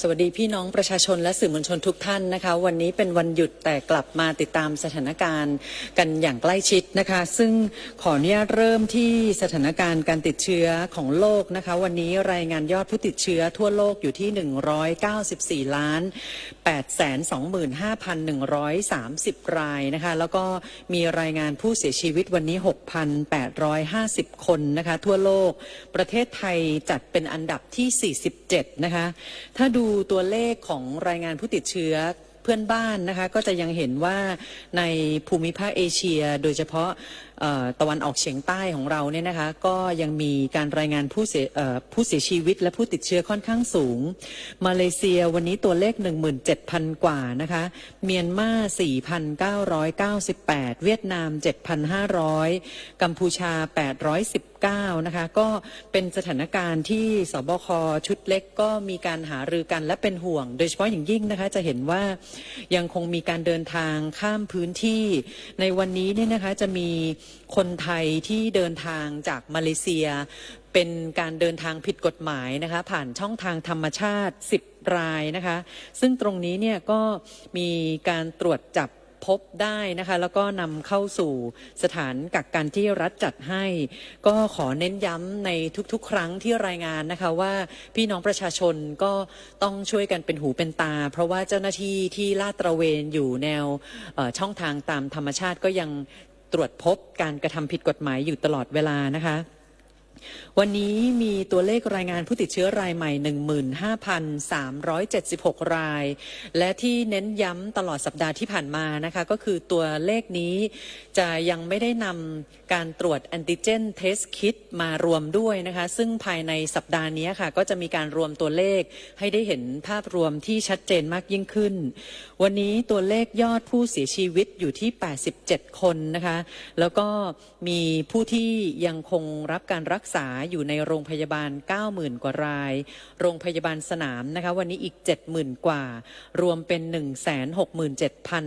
สวัสดีพี่น้องประชาชนและสื่อมวลชนทุกท่านนะคะ วันนี้เป็นวันหยุดแต่กลับมาติดตามสถานการณ์กันอย่างใกล้ชิดนะคะ ซึ่งขออนุญาตเริ่มที่สถานการณ์การติดเชื้อของโลกนะคะ วันนี้รายงานยอดผู้ติดเชื้อทั่วโลกอยู่ที่ 194ล้าน825,130 รายนะคะ แล้วก็มีรายงานผู้เสียชีวิตวันนี้ 6,850 คนนะคะ ทั่วโลกประเทศไทยจัดเป็นอันดับที่ 47 นะคะถ้าดููตัวเลขของรายงานผู้ติดเชื้อเพื่อนบ้านนะคะ ก็จะยังเห็นว่าในภูมิภาคเอเชีย โดยเฉพาะตะวันออกเฉียงใต้ของเราเนี่ยนะคะก็ยังมีการรายงานผู้เสียผู้เสียชีวิตและผู้ติดเชื้อค่อนข้างสูง มาเลเซียวันนี้ตัวเลข 17,000 กว่านะคะเมียนมา 4,998 เวียดนาม 7,500 กัมพูชา 819 นะคะก็เป็นสถานการณ์ที่สบคชุดเล็กก็มีการหารือกันและเป็นห่วง โดยเฉพาะอย่างยิ่งนะคะจะเห็นว่ายังคงมีการเดินทางข้ามพื้นที่ในวันนี้เนี่ยนะคะจะมีคนไทยที่เดินทางจากมาเลเซีย เป็นการเดินทางผิดกฎหมายนะคะ ผ่านช่องทางธรรมชาติ 10 รายนะคะ ซึ่งตรงนี้เนี่ยก็มีการตรวจจับพบได้นะคะแล้วก็นำเข้าสู่สถานกักกันที่รัฐจัดให้ ก็ขอเน้นย้ำในทุกๆ ครั้งที่รายงานนะคะว่าพี่น้องประชาชนก็ต้องช่วยกันเป็นหูเป็นตา เพราะว่าเจ้าหน้าที่ที่ลาดตระเวนอยู่แนวช่องทางตามธรรมชาติก็ยัง ตรวจพบการกระทำผิดกฎหมายอยู่ตลอดเวลานะคะ วันนี้มีตัวเลขรายงานผู้ติดเชื้อรายใหม่ 15,376 ราย และที่เน้นย้ำตลอดสัปดาห์ที่ผ่านมานะคะก็คือตัวเลขนี้จะยังไม่ได้นำการตรวจแอนติเจนเทสคิดมารวมด้วยนะคะซึ่งภายในสัปดาห์นี้ค่ะก็จะมีการรวมตัวเลขให้ได้เห็นภาพรวมที่ชัดเจนมากยิ่งขึ้น วันนี้ตัวเลขยอดผู้เสียชีวิตอยู่ที่ 87 คนนะคะแล้วก็มีผู้ที่ยังคงรับการรักษาอยู่ในโรงพยาบาล 90,000 กว่าราย โรงพยาบาลสนามนะคะวันนี้อีก 70,000 กว่า รวมเป็น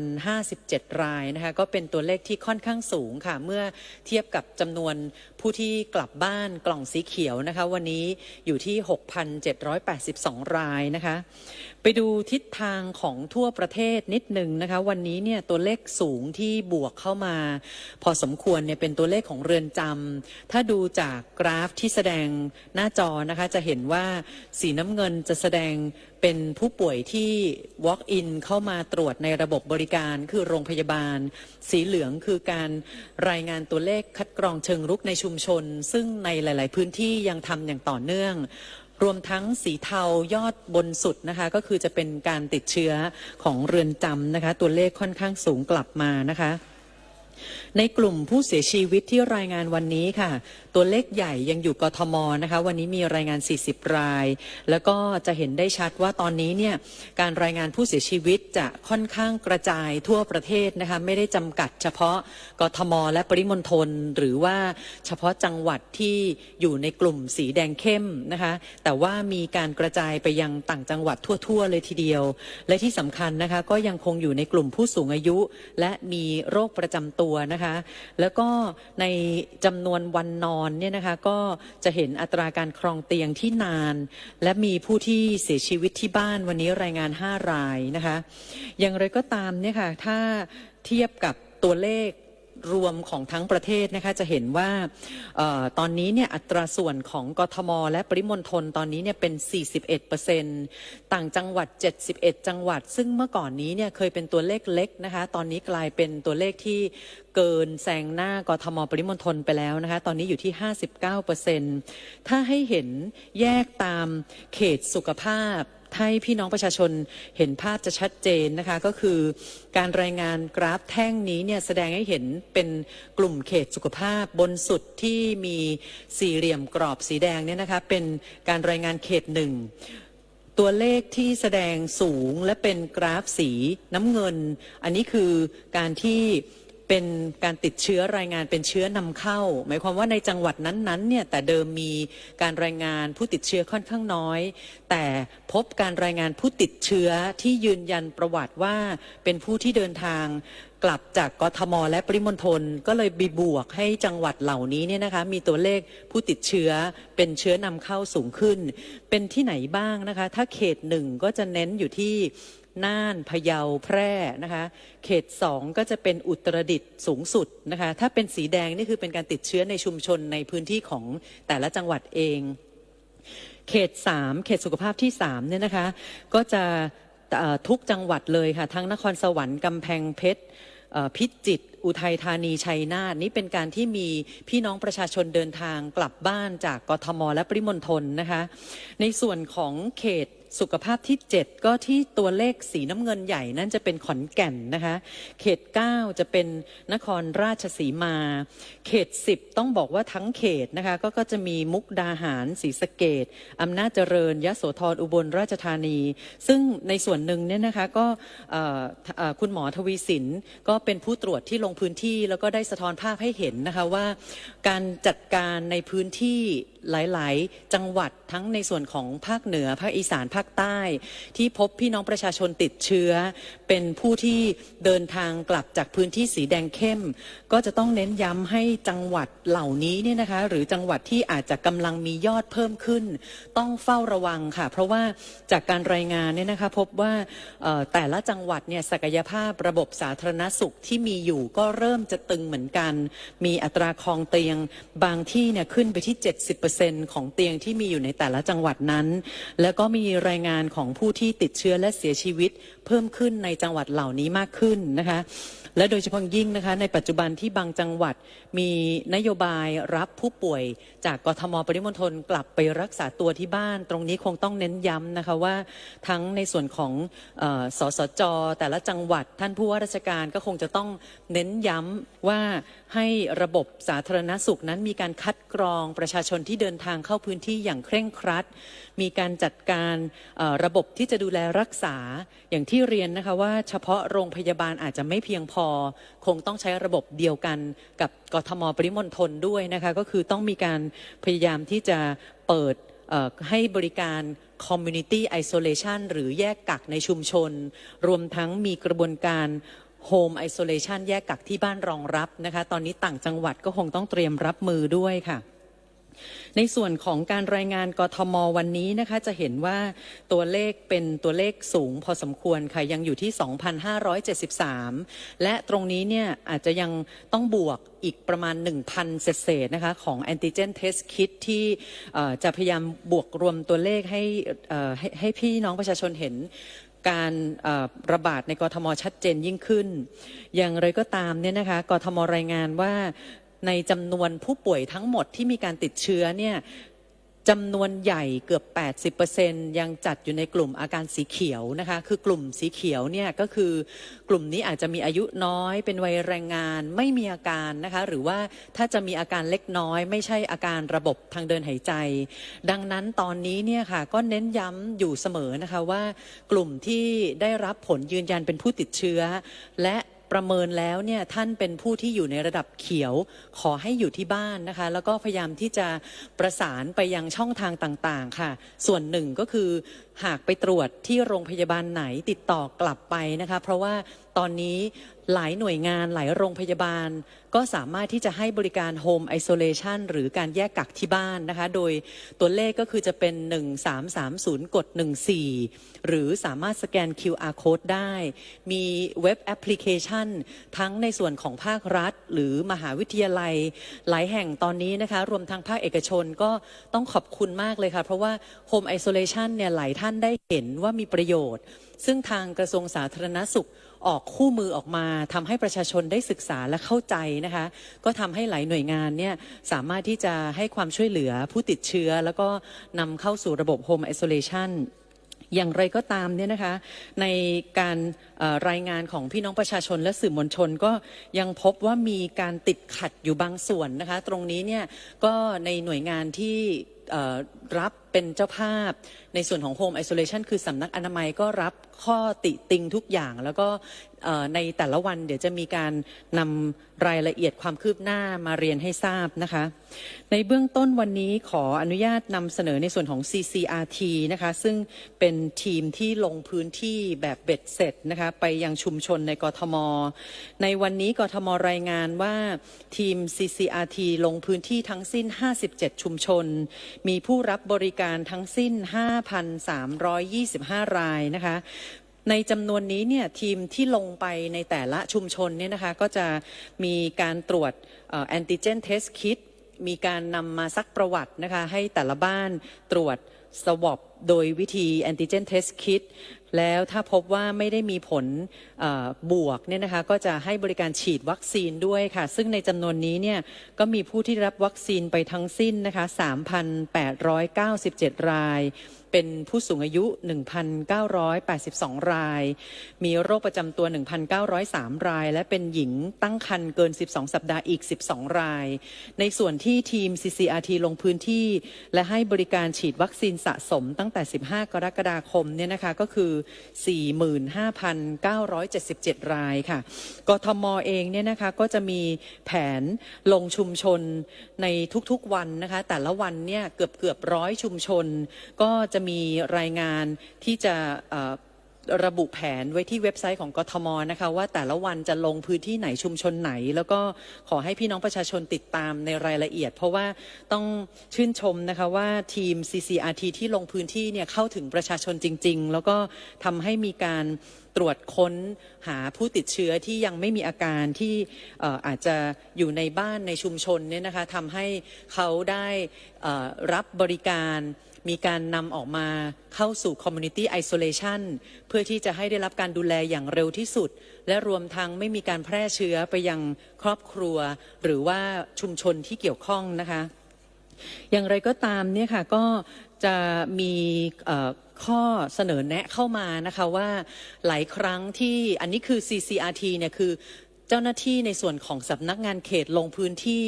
167,057 รายนะคะก็เป็นตัวเลขที่ค่อนข้างสูงค่ะเมื่อเทียบกับจำนวนผู้ที่กลับบ้านกล่องสีเขียวนะคะวันนี้อยู่ที่ 6,782 รายนะคะไปดูทิศทางของทั่วประเทศนิดหนึ่งนะคะวันนี้เนี่ยตัวเลขสูงที่บวกเข้ามา พอสมควรเนี่ยเป็นตัวเลขของเรือนจำถ้าดูจากกราฟที่แสดงหน้าจอนะคะจะเห็นว่าสีน้ำเงินจะแสดงเป็นผู้ป่วยที่ walk in เข้ามาตรวจในระบบบริการคือโรงพยาบาล สีเหลืองคือการรายงานตัวเลขคัดกรองเชิงรุกในชุมชน ซึ่งในหลาย ๆ พื้นที่ยังทำอย่างต่อเนื่องรวมทั้งสีเทายอดบนสุดนะคะก็คือจะเป็นการติดเชื้อของเรือนจำนะคะตัวเลขค่อนข้างสูงกลับมานะคะ ในกลุ่มผู้เสียชีวิตที่รายงานวันนี้ค่ะ ตัวเลขใหญ่ยังอยู่กทมนะคะ วันนี้มีรายงาน 40 ราย แล้วก็จะเห็นได้ชัดว่าตอนนี้เนี่ยการรายงานผู้เสียชีวิตจะค่อนข้างกระจายทั่วประเทศนะคะไม่ได้จำกัดเฉพาะกทม และปริมณฑลหรือว่าเฉพาะจังหวัดที่อยู่ในกลุ่มสีแดงเข้มนะคะ แต่ว่ามีการกระจายไปยังต่างจังหวัดทั่ว ๆ เลยทีเดียว และที่สำคัญนะคะก็ยังคงอยู่ในกลุ่มผู้สูงอายุ และมีโรคประจำตัวนะคะแล้วก็ในจำนวนวันนอนเนี่ยนะคะ ก็จะเห็นอัตราการครองเตียงที่นาน และมีผู้ที่เสียชีวิตที่บ้านวันนี้รายงาน 5 รายนะคะ อย่างไรก็ตามเนี่ยค่ะ ถ้าเทียบกับตัวเลข รวมของทั้งประเทศนะคะจะเห็นว่าออตอนนี้เนี่ยอัตราส่วนของกทม และปริมณฑลตอนนี้เนี่ยเป็น 41%ต่างจังหวัด 71 จังหวัด ซึ่งเมื่อก่อนนี้เนี่ยเคยเป็นตัวเลขเล็กนะคะตอนนี้กลายเป็นตัวเลขที่เกินแซงหน้ากทม ปริมณฑลไปแล้วนะคะตอนนี้อยู่ที่ 59%ถ้าให้เห็นแยกตามเขตสุขภาพ ให้พี่น้องประชาชนเห็นภาพจะชัดเจนนะคะ ก็คือการรายงานกราฟแท่งนี้เนี่ยแสดงให้เห็นเป็นกลุ่มเขตสุขภาพบนสุดที่มีสี่เหลี่ยมกรอบสีแดงเนี่ยนะคะเป็นการรายงานเขตหนึ่งตัวเลขที่แสดงสูงและเป็นกราฟสีน้ำเงิน อันนี้คือการที่ เป็นการติดเชื้อรายงานเป็นเชื้อนำเข้า หมายความว่าในจังหวัดนั้นๆเนี่ยแต่เดิมมีการรายงานผู้ติดเชื้อค่อนข้างน้อย แต่พบการรายงานผู้ติดเชื้อที่ยืนยันประวัติว่าเป็นผู้ที่เดินทางกลับจากกทมและปริมณฑลก็เลยบีบวกให้จังหวัดเหล่านี้เนี่ยนะคะมีตัวเลขผู้ติดเชื้อเป็นเชื้อนำเข้าสูงขึ้น เป็นที่ไหนบ้างนะคะ ถ้าเขตหนึ่งก็จะเน้นอยู่ที่ น่านพะเยาแพร่นะคะ เขตสองก็จะเป็นอุตรดิตถ์สูงสุดนะคะ ถ้าเป็นสีแดงนี่คือเป็นการติดเชื้อในชุมชนในพื้นที่ของแต่ละจังหวัดเอง เขต 3 เขตสุขภาพที่3เนี่ยนะคะ ก็จะทุกจังหวัดเลยค่ะ ทั้งนครสวรรค์กำแพงเพชรพิจิตรอุทัยธานีชัยนาทนี่เป็นการที่มีพี่น้องประชาชนเดินทางกลับบ้านจากกทมและปริมณฑลนะคะ ในส่วนของเขต สุขภาพที่ 7 ก็ที่ตัวเลขสีน้ำเงินใหญ่นั่นจะเป็นขอนแก่นนะคะ เขต 9 จะเป็นนครราชสีมา เขต 10 ต้องบอกว่าทั้งเขตนะคะก็ก็จะมีมุกดาหารศรีสะเกดอำนาจเจริญยโสธรอุบลราชธานี ซึ่งในส่วนหนึ่งเนี่ยนะคะก็คุณหมอทวีสินก็เป็นผู้ตรวจที่ลงพื้นที่แล้วก็ได้สะท้อนภาพให้เห็นนะคะว่าการจัดการในพื้นที่หลาย ๆ จังหวัดทั้งในส่วนของภาคเหนือภาคอีสานภาคใต้ ที่พบพี่น้องประชาชนติดเชื้อ เป็นผู้ที่เดินทางกลับจากพื้นที่สีแดงเข้ม ก็จะต้องเน้นย้ำให้จังหวัดเหล่านี้เนี่ยนะคะ หรือจังหวัดที่อาจจะกำลังมียอดเพิ่มขึ้น ต้องเฝ้าระวังค่ะ เพราะว่าจากการรายงานเนี่ยนะคะพบว่าแต่ละจังหวัดเนี่ยศักยภาพระบบสาธารณสุขที่มีอยู่ก็เริ่มจะตึงเหมือนกัน มีอัตราครองเตียงบางที่เนี่ยขึ้นไปที่ 70%ของเตียงที่มีอยู่ในแต่ละจังหวัดนั้น แล้วก็มีรายงานของผู้ที่ติดเชื้อและเสียชีวิตเพิ่มขึ้นในจังหวัดเหล่านี้มากขึ้นนะคะ และโดยเฉพาะยิ่งนะคะ ในปัจจุบันที่บางจังหวัดมีนโยบายรับผู้ป่วย จากกทมปริมณฑลกลับไปรักษาตัวที่บ้าน ตรงนี้คงต้องเน้นย้ำนะคะว่าทั้งในส่วนของเออสสจ แต่ละจังหวัด ท่านผู้ว่าราชการก็คงจะต้องเน้นย้ำว่าให้ระบบสาธารณสุขนั้นมีการคัดกรองประชาชนที่เดินทางเข้าพื้นที่อย่างเคร่งครัด มีการจัดการระบบที่จะดูแลรักษาอย่างที่เรียนนะคะว่าเฉพาะโรงพยาบาลอาจจะไม่เพียงพอคงต้องใช้ระบบเดียวกันกับกทมปริมณฑลด้วยนะคะก็คือต้องมีการพยายามที่จะเปิดให้บริการ community isolation หรือแยกกักในชุมชน รวมทั้งมีกระบวนการ Home Isolation แยกกักที่บ้านรองรับนะคะ ตอนนี้ต่างจังหวัดก็คงต้องเตรียมรับมือด้วยค่ะ ในส่วนของการรายงานกทมวันนี้นะคะจะเห็นว่าตัวเลขเป็นตัวเลขสูงพอสมควรค่ะยังอยู่ที่ 2,573 และตรงนี้เนี่ยอาจจะยังต้องบวกอีกประมาณ 1,000 เศษนะคะของ antigen test kit ที่จะพยายามบวกรวมตัวเลขให้ให้ให้พี่น้องประชาชนเห็นการระบาดในกรทมชัดเจนยิ่งขึ้น อย่างไรก็ตามเนี่ยนะคะกรทมรายงานว่า ในจำนวนผู้ป่วยทั้งหมดที่มีการติดเชื้อเนี่ยจำนวนใหญ่เกือบ 80%ยังจัดอยู่ในกลุ่มอาการสีเขียวนะคะ คือกลุ่มสีเขียวเนี่ยก็คือกลุ่มนี้อาจจะมีอายุน้อย เป็นวัยแรงงานไม่มีอาการนะคะ หรือว่าถ้าจะมีอาการเล็กน้อย ไม่ใช่อาการระบบทางเดินหายใจ ดังนั้นตอนนี้เนี่ยค่ะก็เน้นย้ำอยู่เสมอนะคะว่ากลุ่มที่ได้รับผลยืนยันเป็นผู้ติดเชื้อ และ ประเมินแล้วเนี่ยท่านเป็นผู้ที่อยู่ในระดับเขียว ขอให้อยู่ที่บ้านนะคะ แล้วก็พยายามที่จะประสานไปยังช่องทางต่างๆค่ะ ส่วนหนึ่งก็คือ หากไปตรวจที่โรงพยาบาลไหนติดต่อกลับไปนะคะ เพราะว่าตอนนี้หลายหน่วยงานหลายโรงพยาบาล ก็สามารถที่จะให้บริการ Home Isolation หรือการแยกกักที่บ้านนะคะ โดยตัวเลขก็คือจะเป็น 1330 กด 14 หรือสามารถสแกน QR code ได้ มีเว็บแอปพลิเคชัน ทั้งในส่วนของภาครัฐ หรือมหาวิทยาลัย หลายแห่งตอนนี้นะคะ รวมทั้งภาคเอกชนก็ต้องขอบคุณมากเลยค่ะ เพราะว่า Home Isolation เนี่ยหลายท่านได้เห็นว่ามีประโยชน์ ซึ่งทางกระทรวงสาธารณสุขออกคู่มือออกมาทำให้ประชาชนได้ศึกษาและเข้าใจนะคะ ก็ทำให้หลายหน่วยงานเนี่ยสามารถที่จะให้ความช่วยเหลือผู้ติดเชื้อ แล้วก็นำเข้าสู่ระบบโฮมไอโซเลชัน อย่างไรก็ตามเนี่ยนะคะในการรายงานของพี่น้องประชาชนและสื่อมวลชนก็ยังพบว่ามีการติดขัดอยู่บางส่วนนะคะ ตรงนี้เนี่ยก็ในหน่วยงานที่รับเป็นเจ้าภาพในส่วนของ Home Isolation คือสำนักอนามัยก็รับข้อติติงทุกอย่าง แล้วก็ ในแต่ละวันเดี๋ยวจะมีการนำรายละเอียดความคืบหน้ามาเรียนให้ทราบนะคะ ในเบื้องต้นวันนี้ขออนุญาตนำเสนอในส่วนของ CCRT นะคะซึ่งเป็นทีมที่ลงพื้นที่แบบเบ็ดเสร็จนะคะไปยังชุมชนในกทม ในวันนี้กทมรายงานว่าทีม CCRT ลงพื้นที่ทั้งสิ้น 57 ชุมชน มีผู้รับบริการทั้งสิ้น 5,325 รายนะคะ ในจำนวนนี้เนี่ยทีมที่ลงไปในแต่ละชุมชนเนี่ยนะคะก็จะมีการตรวจแอนติเจนเทสคิดมีการนำมาซักประวัตินะคะให้แต่ละบ้านตรวจสวอปโดยวิธีแอนติเจนเทสคิดแล้วถ้าพบว่าไม่ได้มีผลบวกเนี่ยนะคะก็จะให้บริการฉีดวัคซีนด้วยค่ะ ซึ่งในจำนวนนี้เนี่ยก็มีผู้ที่รับวัคซีนไปทั้งสิ้นนะคะ3,897 ราย เป็นผู้สูงอายุ 1,982 ราย มีโรคประจำตัว 1,903 ราย และเป็นหญิงตั้งครรภ์เกิน 12 สัปดาห์อีก 12 ราย ในส่วนที่ทีม CCRT ลงพื้นที่ และให้บริการฉีดวัคซีนสะสมตั้ง้งแต่ 15 กรกฎาคมเนี่ยนะคะก็คือ 45,977 รายค่ะ กทมเองเนี่ยนะคะก็จะมีแผนลงชุมชนในทุกๆวันนะคะ แต่ละวันเนี่ยเกือบเกือบร้อยชุมชน ก็จะมีรายงานที่จะ ระบุแผนไว้ที่เว็บไซต์ของกทมนะคะว่าแต่ละวันจะลงพื้นที่ไหนชุมชนไหน แล้วก็ขอให้พี่น้องประชาชนติดตามในรายละเอียด เพราะว่าต้องชื่นชมนะคะว่าทีม CCRT ที่ลงพื้นที่เนี่ยเข้าถึงประชาชนจริง ๆ แล้วก็ทำให้มีการตรวจค้นหาผู้ติดเชื้อที่ยังไม่มีอาการที่เอ่อาจจะอยู่ในบ้านในชุมชนเนี่ยนะคะทำให้เขาได้รับบริการ มีการนำออกมาเข้าสู่ Community Isolation เพื่อที่จะให้ได้รับการดูแลอย่างเร็วที่สุด และรวมทั้งไม่มีการแพร่เชื้อไปยังครอบครัว หรือว่าชุมชนที่เกี่ยวข้องนะคะ อย่างไรก็ตามเนี่ยค่ะก็จะมีข้อเสนอแนะเข้ามานะคะว่าหลายครั้งที่อันนี้คือ CCRT เนี่ยคือเจ้าหน้าที่ในส่วนของสำนักงานเขตลงพื้นที่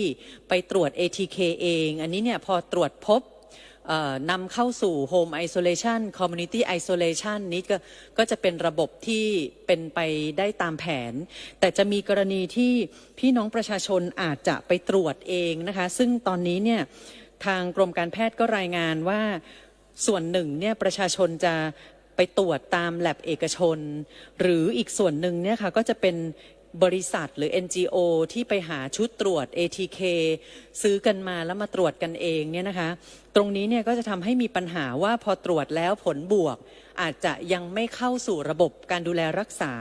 ไปตรวจ ATK เอง อันนี้เนี่ยพอตรวจพบ นำเข้าสู่ Home Isolation Community Isolation นี้ก็ก็จะเป็นระบบที่เป็นไปได้ตามแผน แต่จะมีกรณีที่พี่น้องประชาชนอาจจะไปตรวจเองนะคะ ซึ่งตอนนี้เนี่ยทางกรมการแพทย์ก็รายงานว่าส่วนหนึ่งเนี่ยประชาชนจะไปตรวจตามแลบเอกชน หรืออีกส่วนหนึ่งเนี่ยค่ะก็จะเป็น บริษัทหรือ NGO ที่ไปหาชุดตรวจ ATK ซื้อกันมาแล้วมาตรวจกันเองเนี่ยนะคะ ตรงนี้เนี่ยก็จะทำให้มีปัญหาว่าพอตรวจแล้วผลบวก อาจจะยังไม่เข้าสู่ระบบการดูแลรักษา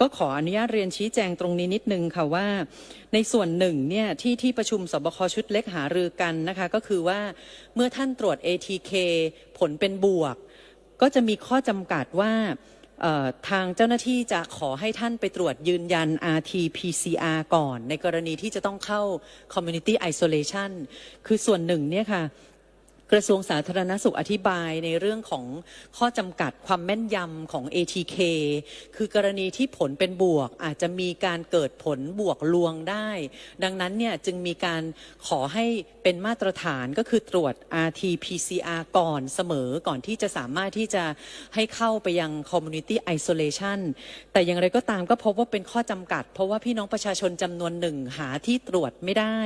ก็ขออนุญาตเรียนชี้แจงตรงนี้นิดนึงค่ะว่า ในส่วนหนึ่งเนี่ยที่ที่ประชุมสบคชุดเล็กหารือกันนะคะ ก็คือว่าเมื่อท่านตรวจ ATK ผลเป็นบวก ก็จะมีข้อจำกัดว่า ทางเจ้าหน้าที่จะขอให้ท่านไปตรวจยืนยัน RT-PCR ก่อน ในกรณีที่จะต้องเข้า Community Isolation คือส่วนหนึ่งเนี่ยค่ะ กระทรวงสาธารณสุขอธิบายในเรื่องของข้อจำกัดความแม่นยำของ ATK คือกรณีที่ผลเป็นบวก อาจจะมีการเกิดผลบวกลวงได้ ดังนั้นเนี่ยจึงมีการขอให้เป็นมาตรฐานก็คือตรวจ RT-PCR ก่อนเสมอก่อนที่จะสามารถที่จะให้เข้าไปยัง Community Isolation แต่อย่างไรก็ตามก็พบว่าเป็นข้อจำกัด เพราะว่าพี่น้องประชาชนจำนวนหนึ่งหาที่ตรวจไม่ได้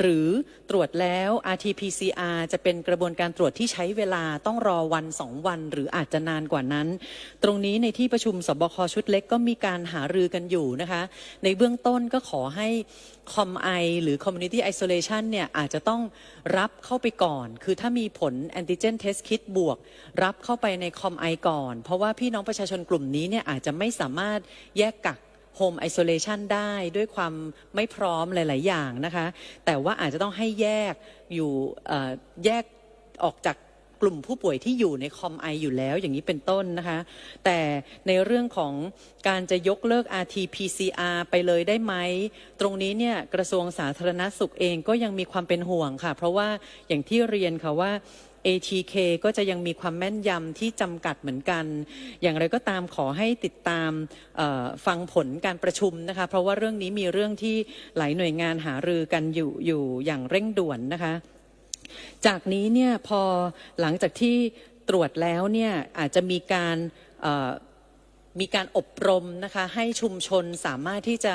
หรือตรวจแล้ว RT-PCR จะเป็นกระบวนการตรวจที่ใช้เวลาต้องรอวันสองวัน หรืออาจจะนานกว่านั้น ตรงนี้ในที่ประชุมสบคชุดเล็กก็มีการหารือกันอยู่นะคะ ในเบื้องต้นก็ขอให้คอมไอหรือ Community Isolation เนี่ยอาจจะต้องรับเข้าไปก่อน คือถ้ามีผล Antigen Test Kit บวก รับเข้าไปในคอมไอก่อน เพราะว่าพี่น้องประชาชนกลุ่มนี้เนี่ยอาจจะไม่สามารถแยกกัก Home Isolation ได้ด้วยความไม่พร้อมหลาย ๆ อย่างนะคะ แต่ว่าอาจจะต้องให้แยกอยู่แยก ออกจากกลุ่มผู้ป่วยที่อยู่ในคอมไออยู่แล้วอย่างนี้เป็นต้นนะคะ แต่ในเรื่องของการจะยกเลิก RT-PCR ไปเลยได้ไหม ตรงนี้เนี่ยกระทรวงสาธารณสุขเองก็ยังมีความเป็นห่วงค่ะ เพราะว่าอย่างที่เรียนค่ะว่า ATK ก็จะยังมีความแม่นยำที่จำกัดเหมือนกัน อย่างไรก็ตามขอให้ติดตามฟังผลการประชุมนะคะ เพราะว่าเรื่องนี้มีเรื่องที่หลายหน่วยงานหารือกันอยู่อยู่อย่างเร่งด่วนนะคะ จากนี้เนี่ยพอหลังจากที่ตรวจแล้วเนี่ยอาจจะมีการมีการอบรมนะคะให้ชุมชนสามารถที่จะ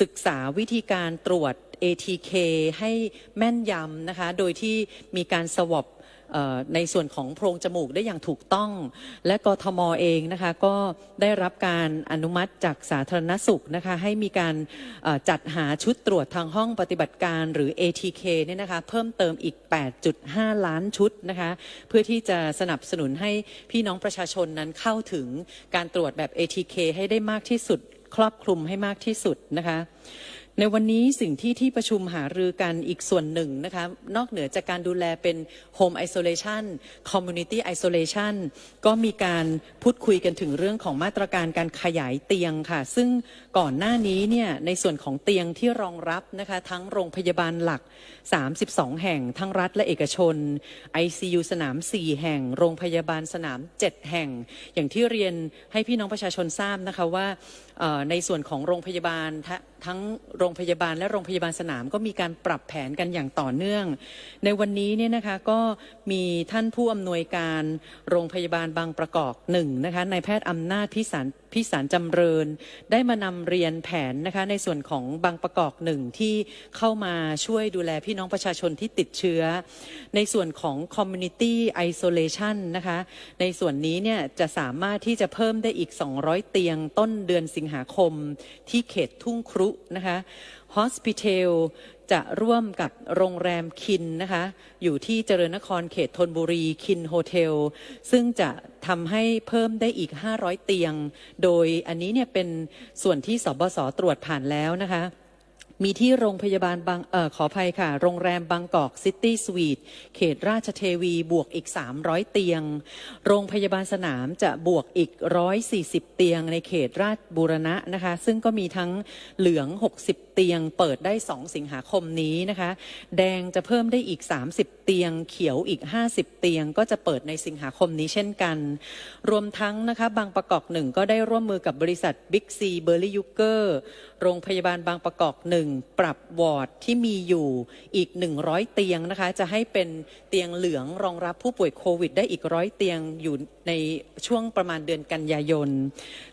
ศึกษาวิธีการตรวจ ATK ให้แม่นยำนะคะ โดยที่มีการสวอป ในส่วนของโพรงจมูกได้อย่างถูกต้อง และกทมเองนะคะก็ได้รับการอนุมัติจากสาธารณสุขนะคะให้มีการจัดหาชุดตรวจทางห้องปฏิบัติการหรือ ATK เนี่ยนะคะเพิ่มเติมอีก 8.5 ล้านชุดนะคะเพื่อที่จะสนับสนุนให้พี่น้องประชาชนนั้นเข้าถึงการตรวจแบบ ATK ให้ได้มากที่สุด ครอบคลุมให้มากที่สุดนะคะ ในวันนี้สิ่งที่ที่ประชุมหารือกันอีกส่วนหนึ่งนะคะนอกเหนือจากการดูแลเป็น Home Isolation Community Isolation ก็มีการพูดคุยกันถึงเรื่องของมาตรการการขยายเตียงค่ะ ซึ่งก่อนหน้านี้เนี่ยในส่วนของเตียงที่รองรับนะคะทั้งโรงพยาบาลหลัก 32 แห่ง ทั้งรัฐและเอกชน ICU สนาม 4 แห่ง โรงพยาบาลสนาม 7 แห่ง อย่างที่เรียนให้พี่น้องประชาชนทราบนะคะว่าในส่วนของโรงพยาบาล ทั้งโรงพยาบาลและโรงพยาบาลสนามก็มีการปรับแผนกันอย่างต่อเนื่อง ในวันนี้เนี่ยนะคะก็มีท่านผู้อำนวยการโรงพยาบาลบางประกอบหนึ่งนะคะนายแพทย์อำนาจพิสารพิสารจำเริญ ได้มานำเรียนแผนนะคะในส่วนของบางประกอบหนึ่งที่เข้ามาช่วยดูแลพี่น้องประชาชนที่ติดเชื้อ ในส่วนของ community isolation นะคะในส่วนนี้เนี่ยจะสามารถที่จะเพิ่มได้อีก 200 เตียงต้นเดือนสิงหาคม ที่เขตทุ่งครุนะคะ Hospital จะร่วมกับโรงแรมคินนะคะ อยู่ที่เจริญนครเขตธนบุรีคินโฮเทล ซึ่งจะทำให้เพิ่มได้อีก 500 เตียง โดยอันนี้เนี่ยเป็นส่วนที่สบสตรวจผ่านแล้วนะคะ มีที่โรงพยาบาลบางเออขออภัยค่ะ โรงแรมบางกอกซิตี้สวีทเขตราชเทวีบวกอีก 300 เตียง โรงพยาบาลสนามจะบวกอีก 140 เตียงในเขตราชบูรณะนะคะ ซึ่งก็มีทั้งเหลือง 60เตียง เปิดได้ 2 สิงหาคมนี้นะคะ แดงจะเพิ่มได้อีก 30 เตียง เขียวอีก 50 เตียง ก็จะเปิดในสิงหาคมนี้เช่นกัน รวมทั้งนะคะบางประกอบหนึ่งก็ได้ร่วมมือกับบริษัทบิ๊กซีเบอร์ลี่ยูเกอร์โรงพยาบาลบางประกอบหนึ่งปรับวอร์ดที่มีอยู่อีก 100 เตียงนะคะ จะให้เป็นเตียงเหลืองรองรับผู้ป่วยโควิด ได้อีกร้อยเตียงอยู่ในช่วงประมาณเดือนกันยายน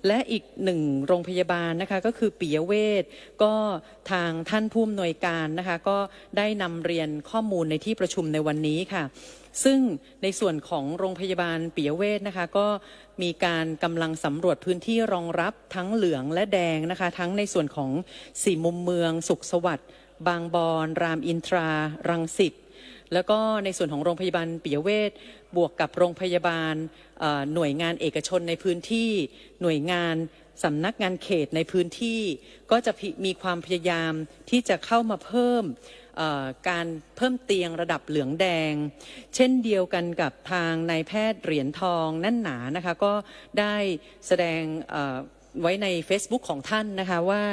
และอีกหนึ่งโรงพยาบาลนะคะก็คือปิยเวทก็ทางท่านผู้อำนวยการนะคะก็ได้นำเรียนข้อมูลในที่ประชุมในวันนี้ค่ะ ซึ่งในส่วนของโรงพยาบาลปิยเวทนะคะก็มีการกำลังสำรวจพื้นที่รองรับทั้งเหลืองและแดงนะคะ ทั้งในส่วนของสี่มุมเมือง สุขสวัสดิ์บางบอน รามอินทรา รังสิตแล้วก็ในส่วนของโรงพยาบาลปิยเวทบวกกับโรงพยาบาลหน่วยงานเอกชนในพื้นที่หน่วยงาน สำนักงานเขตในพื้นที่ก็จะมีความพยายามที่จะเข้ามาเพิ่มการเพิ่มเตียงระดับเหลืองแดง เช่นเดียวกันกับทางนายแพทย์เหรียญทองนั่นหนานะคะก็ได้แสดงไว้ใน Facebook ของท่านนะคะว่า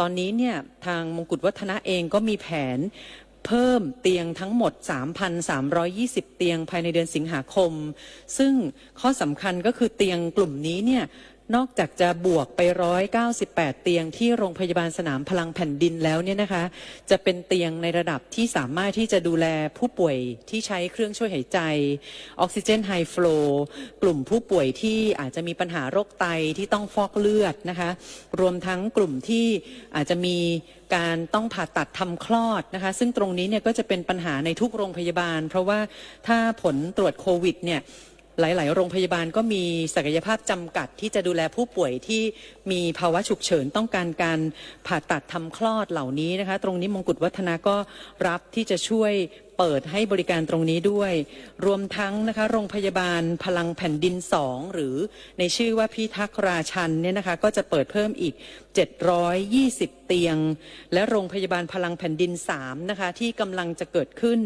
ตอนนี้เนี่ยทางมงกุฎวัฒนะเองก็มีแผนเพิ่มเตียงทั้งหมด 3,320 เตียงภายในเดือนสิงหาคม ซึ่งข้อสำคัญก็คือเตียงกลุ่มนี้เนี่ย นอกจากจะบวกไป 198 เตียงที่โรงพยาบาลสนามพลังแผ่นดินแล้วเนี่ยนะคะ จะเป็นเตียงในระดับที่สามารถที่จะดูแลผู้ป่วยที่ใช้เครื่องช่วยหายใจ ออกซิเจนไฮฟลูกลุ่มผู้ป่วยที่อาจจะมีปัญหาโรคไตที่ต้องฟอกเลือดนะคะ รวมทั้งกลุ่มที่อาจจะมีการต้องผ่าตัดทำคลอดนะคะ ซึ่งตรงนี้เนี่ยก็จะเป็นปัญหาในทุกโรงพยาบาล เพราะว่าถ้าผลตรวจโควิดเนี่ย หลาย ๆ โรงพยาบาลก็มีศักยภาพจำกัดที่จะดูแลผู้ป่วยที่มีภาวะฉุกเฉินต้องการการผ่าตัดทำคลอดเหล่านี้นะคะ ตรงนี้มงกุฎวัฒนาก็รับที่จะช่วยเปิดให้บริการตรงนี้ด้วย รวมทั้งนะคะโรงพยาบาลพลังแผ่นดิน 2 หรือในชื่อว่าพิทักษ์ราชันเนี่ยนะคะก็จะเปิดเพิ่มอีก 720 เตียง และโรงพยาบาลพลังแผ่นดิน 3 นะคะที่กำลังจะเกิดขึ้น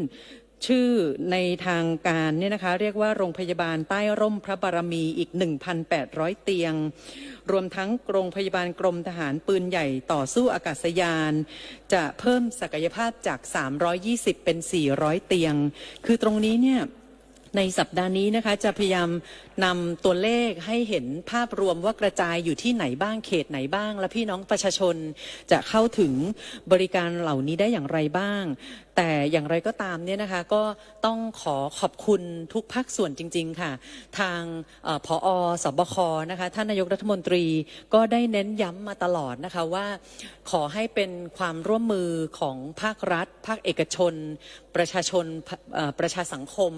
ชื่อในทางการเนี่ยนะคะเรียกว่าโรงพยาบาลใต้ร่มพระบารมีอีก 1,800 เตียง รวมทั้งโรงพยาบาลกรมทหารปืนใหญ่ต่อสู้อากาศยาน จะเพิ่มศักยภาพจาก 320 เป็น 400 เตียง คือตรงนี้เนี่ยในสัปดาห์นี้นะคะจะพยายามนำตัวเลขให้เห็นภาพรวมว่ากระจายอยู่ที่ไหนบ้างเขตไหนบ้าง และพี่น้องประชาชนจะเข้าถึงบริการเหล่านี้ได้อย่างไรบ้างแต่อย่างไรก็ตามเนี่ยนะคะก็ต้องขอขอบคุณทุกภาคส่วนจริง ๆ ค่ะ ทางออผอสบคนะคะท่านนายกรัฐมนตรีก็ได้เน้นย้ำมาตลอดนะคะว่า ขอให้เป็นความร่วมมือของภาครัฐ ภาคเอกชน ประชาชนประชาสังคม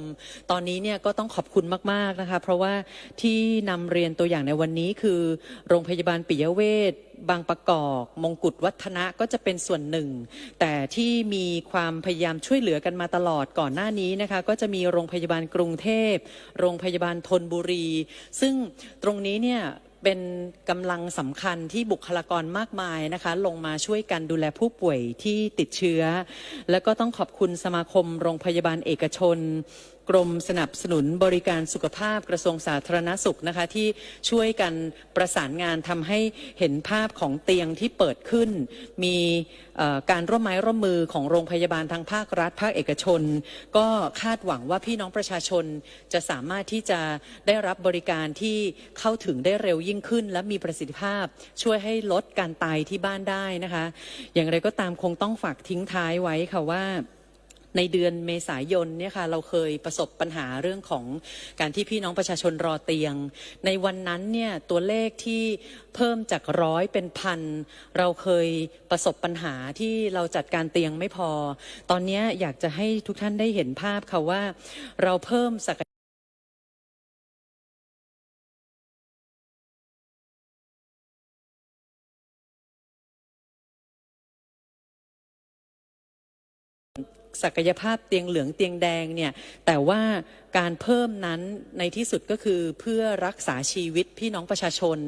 ตอนนี้เนี่ยก็ต้องขอบคุณมาก ๆ นะคะ เพราะว่าที่นำเรียนตัวอย่างในวันนี้คือ โรงพยาบาลปิยเวช บางประกอบมงกุฎวัฒนะก็จะเป็นส่วนหนึ่ง แต่ที่มีความพยายามช่วยเหลือกันมาตลอดก่อนหน้านี้นะคะก็จะมีโรงพยาบาลกรุงเทพ โรงพยาบาลธนบุรี ซึ่งตรงนี้เนี่ยเป็นกำลังสำคัญที่บุคลากรมากมายนะคะลงมาช่วยกันดูแลผู้ป่วยที่ติดเชื้อ แล้วก็ต้องขอบคุณสมาคมโรงพยาบาลเอกชนกรมสนับสนุนบริการสุขภาพกระทรวงสาธารณสุขนะคะที่ช่วยกันประสานงานทำให้เห็นภาพของเตียงที่เปิดขึ้น มีการร่วมไม้ร่วมมือของโรงพยาบาลทางภาครัฐ ภาคเอกชน ก็คาดหวังว่าพี่น้องประชาชนจะสามารถที่จะได้รับบริการที่เข้าถึงได้เร็วยิ่งขึ้น และมีประสิทธิภาพช่วยให้ลดการตายที่บ้านได้นะคะ อย่างไรก็ตามคงต้องฝากทิ้งท้ายไว้ค่ะว่า ในเดือนเมษายนเนี่ยค่ะเราเคยประสบปัญหาเรื่องของการที่พี่น้องประชาชนรอเตียง ในวันนั้นเนี่ยตัวเลขที่เพิ่มจากร้อยเป็นพันเราเคยประสบปัญหาที่เราจัดการเตียงไม่พอ ตอนนี้อยากจะให้ทุกท่านได้เห็นภาพค่ะว่าเราเพิ่มศัก ศักยภาพเตียงเหลืองเตียงแดงเนี่ยแต่ว่าการเพิ่มนั้นในที่สุดก็คือเพื่อรักษาชีวิตพี่น้องประชาชน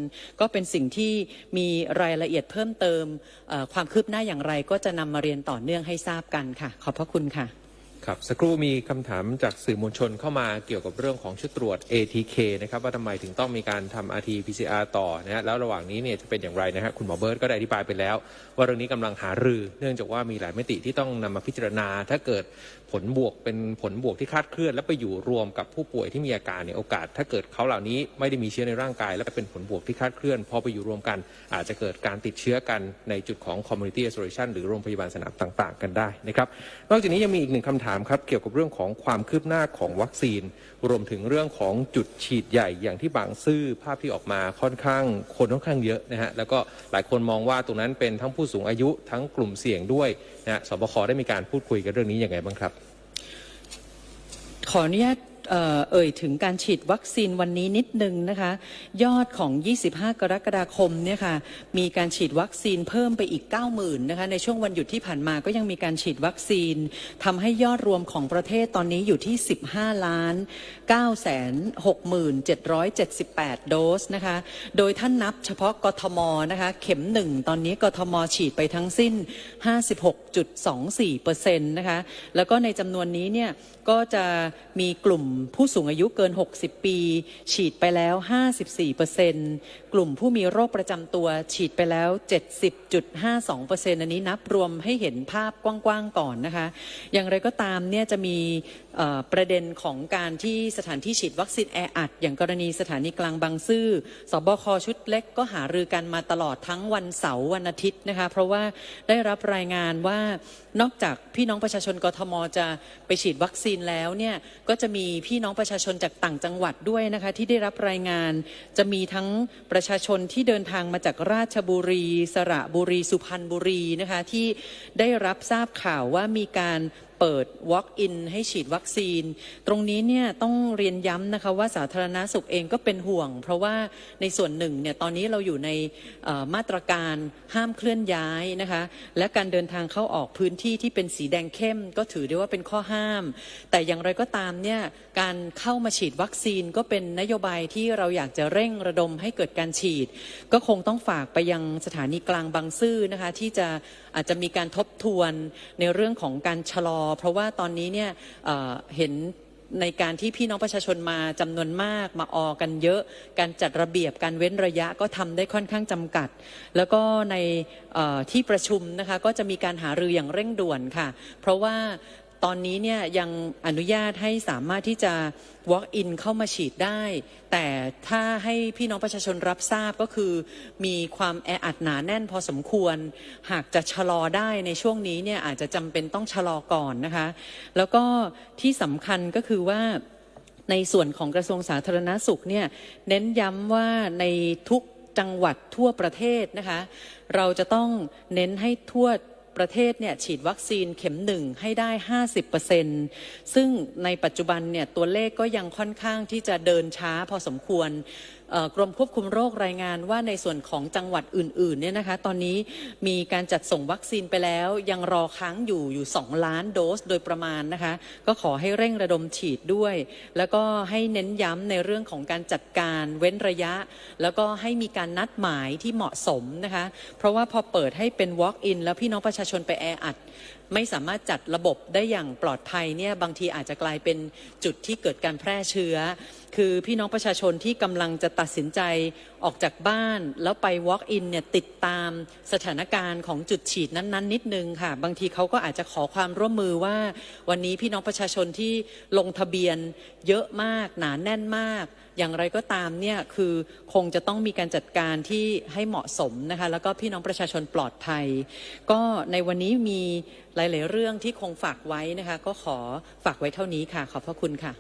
ก็เป็นสิ่งที่มีรายละเอียดเพิ่มเติมความคืบหน้าอย่างไรก็จะนำมาเรียนต่อเนื่องให้ทราบกันค่ะ ขอบพระคุณค่ะ ครับสักครู่มีคำถามจากสื่อมวลชนเข้ามาเกี่ยวกับเรื่องของชุดตรวจ ATK นะครับว่าทำไมถึงต้องมีการทำ RT PCR ต่อนะฮะแล้วระหว่างนี้เนี่ยจะเป็นอย่างไรนะฮะคุณหมอเบิร์ตก็ได้อธิบายไปแล้ว ว่าเรื่องนี้กำลังหารือ เนื่องจากว่ามีหลายมิติที่ต้องนำมาพิจารณา ถ้าเกิด ผลบวกเป็นผลบวกที่คาดเคลื่อน แล้วไปอยู่รวมกับผู้ป่วยที่มีอาการเนี่ยโอกาส ถ้าเกิดเขาเหล่านี้ไม่ได้มีเชื้อในร่างกาย แล้วเป็นผลบวกที่คาดเคลื่อน พอไปอยู่รวมกัน อาจจะเกิดการติดเชื้อกันในจุดของ community isolation หรือโรงพยาบาลสนามต่างๆ กันได้นะครับนอกจากนี้ยังมีอีกหนึ่งคำถามครับเกี่ยวกับเรื่องของความคืบหน้าของวัคซีน รวมถึงเรื่องของจุดฉีดใหญ่อย่างที่บางซื่อภาพที่ออกมาค่อนข้างคนค่อนข้างเยอะนะฮะแล้วก็หลายคนมองว่าตรงนั้นเป็นทั้งผู้สูงอายุทั้งกลุ่มเสี่ยงด้วยนะฮะสบคได้มีการพูดคุยกันเรื่องนี้ยังไงบ้างครับ ขออนุญาตเอ่ยถึงการฉีดวัคซีนวันนี้นิดนึงนะคะ ยอดของ 25 กรกฎาคมเนี่ยค่ะมีการฉีดวัคซีนเพิ่มไปอีก 90,000นะคะในช่วงวันหยุดที่ผ่านมาก็ยังมีการฉีดวัคซีนทำให้ยอดรวมของประเทศตอนนี้อยู่ที่ 15 ล้าน9แสน6778 โดสนะคะโดยท่านนับเฉพาะกทมนะคะเข็มหนึ่งตอนนี้กทมฉีดไปทั้งสิ้น 56.24%นะคะแล้วก็ในจำนวนนี้เนี่ยก็จะมีกลุ่มผู้สูงอายุเกิน 60 ปี ฉีดไปแล้ว 54%กลุ่มผู้มีโรคประจำตัวฉีดไปแล้ว 70.52%อันนี้นับรวมให้เห็นภาพกว้างๆก่อนนะคะ อย่างไรก็ตามเนี่ยจะมีประเด็นของการที่สถานที่ฉีดวัคซีนแออัด อย่างกรณีสถานีกลางบางซื่อสบคชุดเล็กก็หารือกันมาตลอดทั้งวันเสาร์วันอาทิตย์นะคะ เพราะว่าได้รับรายงานว่านอกจากพี่น้องประชาชนกทมจะไปฉีดวัคซีนแล้วเนี่ยก็จะมีพี่น้องประชาชนจากต่างจังหวัดด้วยนะคะที่ได้รับรายงาน จะมีทั้งประชาชนที่เดินทางมาจากราชบุรี สระบุรี สุพรรณบุรีนะคะที่ได้รับทราบข่าวว่ามีการ เปิด Walk-in ให้ฉีดวัคซีน ตรงนี้เนี่ยต้องเรียนย้ำนะคะว่าสาธารณาสุขเองก็เป็นห่วง เพราะว่าในส่วนหนึ่งเนี่ยตอนนี้เราอยู่ในมาตรการห้ามเคลื่อนย้ายนะคะและการเดินทางเข้าออกพื้นที่ที่เป็นสีแดงเข้ม ก็ถือได้ว่าเป็นข้อห้าม แต่อย่างไรก็ตามเนี่ยการเข้ามาฉีดวัคซีนก็เป็นนโยบายที่เราอยากจะเร่งระดมให้เกิดการฉีด ก็คงต้องฝากไปยังสถานีกลางบางซื่อนะคะที่จะ อาจจะมีการทบทวนในเรื่องของการชะลอ เพราะว่าตอนนี้เนี่ยเเห็นในการที่พี่น้องประชาชนมาจำนวนมากมาออกันเยอะ การจัดระเบียบการเว้นระยะก็ทำได้ค่อนข้างจำกัด แล้วก็ในที่ประชุมนะคะก็จะมีการหารืออย่างเร่งด่วนค่ะ เพราะว่า ตอนนี้เนี่ยยังอนุญาตให้สามารถที่จะ walk in เข้ามาฉีดได้ แต่ถ้าให้พี่น้องประชาชนรับทราบก็คือ มีความแออัดหนาแน่นพอสมควร หากจะชะลอได้ในช่วงนี้เนี่ยอาจจะจำเป็นต้องชะลอก่อนนะคะ แล้วก็ที่สำคัญก็คือว่าในส่วนของกระทรวงสาธารณสุขเนี่ยเน้นย้ำว่าในทุกจังหวัดทั่วประเทศนะคะ เราจะต้องเน้นให้ทั่ว ประเทศเนี่ยฉีดวัคซีนเข็มหนึ่งให้ได้ 50%ซึ่งในปัจจุบันเนี่ยตัวเลขก็ยังค่อนข้างที่จะเดินช้าพอสมควร กรมควบคุมโรครายงานว่าในส่วนของจังหวัดอื่นๆเนี่ยนะคะตอนนี้มีการจัดส่งวัคซีนไปแล้ว ยังรอค้างอยู่อยู่ 2 ล้านโดสโดยประมาณนะคะ ก็ขอให้เร่งระดมฉีดด้วย แล้วก็ให้เน้นย้ำในเรื่องของการจัดการเว้นระยะ แล้วก็ให้มีการนัดหมายที่เหมาะสมนะคะ เพราะว่าพอเปิดให้เป็น walk in แล้วพี่น้องประชาชนไปแออัดไม่สามารถจัดระบบได้อย่างปลอดภัยเนี่ยบางทีอาจจะกลายเป็นจุดที่เกิดการแพร่เชื้อ คือพี่น้องประชาชนที่กำลังจะตัดสินใจออกจากบ้าน แล้วไป walk in เนี่ยติดตามสถานการณ์ของจุดฉีดนั้นๆนิดนึงค่ะ บางทีเขาก็อาจจะขอความร่วมมือว่า วันนี้พี่น้องประชาชนที่ลงทะเบียนเยอะมากหนาแน่นมาก อย่างไรก็ตามเนี่ยคือคงจะต้องมีการจัดการที่ให้เหมาะสมนะคะแล้วก็พี่น้องประชาชนปลอดภัย ก็ในวันนี้มีหลาย ๆ เรื่องที่คงฝากไว้นะคะ ก็ขอฝากไว้เท่านี้ค่ะ ขอบพระคุณค่ะ